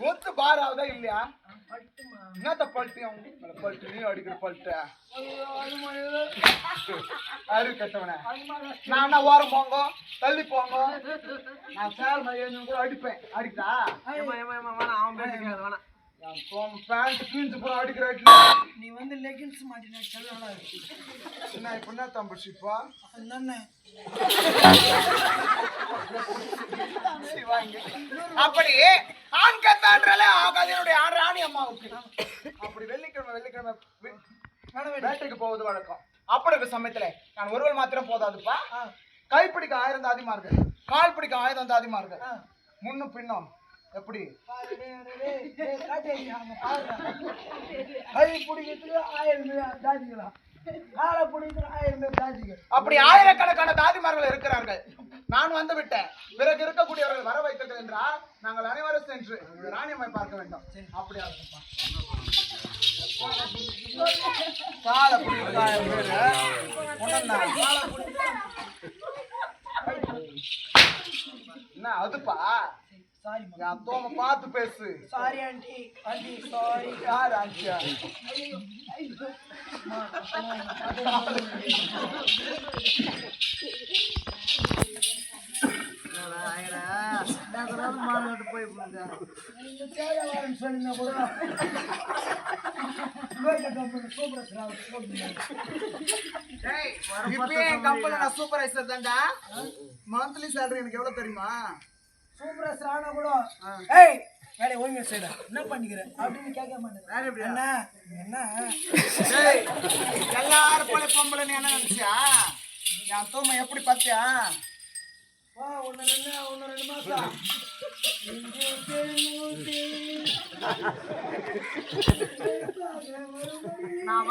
ஒத்து பார் இல்லையா? என்னத்த பல்ட்டு? அவங்க பல்ட்டு நீ அடிக்கிற பல்ட்டு. அரு கட்டவன. நான் என்ன ஓரம் போங்க தள்ளி போங்க? நான் சேல் மையம் கூட அடிப்பேன். அடிக்கா என் தோம் பேண்ட் கீழ்ந்து போற அடிக்கிற. நீ வந்து லெகின்ஸ் மாட்டினா நல்லா இருக்கு. என்ன இப்ப என்ன தம்பிச்சிப்பா என்னண்ணே அப்படி ஆண் கத்தான்றாலே ஆகாது என்னுடைய ஆண் ராணி அம்மாவுக்கு. அப்படி வெள்ளிக்கிழமை வெள்ளிக்கிழமை வேட்டைக்கு போவது வழக்கம். அப்படி இருக்க சமயத்துல நான் ஒருவள் மாத்திரம் போதாதுப்பா. கைப்பிடிக்க ஆயிரம் தாதிமார்கள். கால் பிடிக்க ஆயிரம் தாதிமார்கள். முன்னும் பின்னும். எப்படி? கை பிடிக்கிறதுக்கு ஆயிரம் தாதிகளா? காலை பிடிக்கிறதுக்கு ஆயிரம் பேர் தாதிகள். அப்படி ஆயிரக்கணக்கான தாதிமார்கள் இருக்கிறார்கள். நான் வந்து விட்டேன். பிறகு இருக்கக்கூடியவர்கள் வர வைத்தீர்கள் என்றால் நாங்கள் அனைவரும் சென்று ராணியம்மை பார்க்க வேண்டும். அப்படியா இருக்குப்பா காலை பிடிக்க ஆயிரம் என்ன அதுப்பா சாரி என் தோம பார்த்து பேசு சாரி. ஆண்டி ஆண்டி சாரி யார் ஆச்சியா இந்த என் கம்பெனி நான் சூப்பர்வைசர் தான்டா. மந்த்லி சேலரி எனக்கு எவ்வளவு தெரியுமா? சூப்பர் ஸ்டார்னா கூட ஏய் வேலை ஒழுங்கா செய்யடா என்ன பண்ணிக்கிற? அப்படின்னு கேட்க மாட்டேன் என்ன? என்ன எல்லாரும் போல பொம்பளை என்ன நினைச்சியா? என் தூமை எப்படி பார்த்தியா? ஒன்று ரெண்டு ஒன்று ரெண்டு மாசம். நான்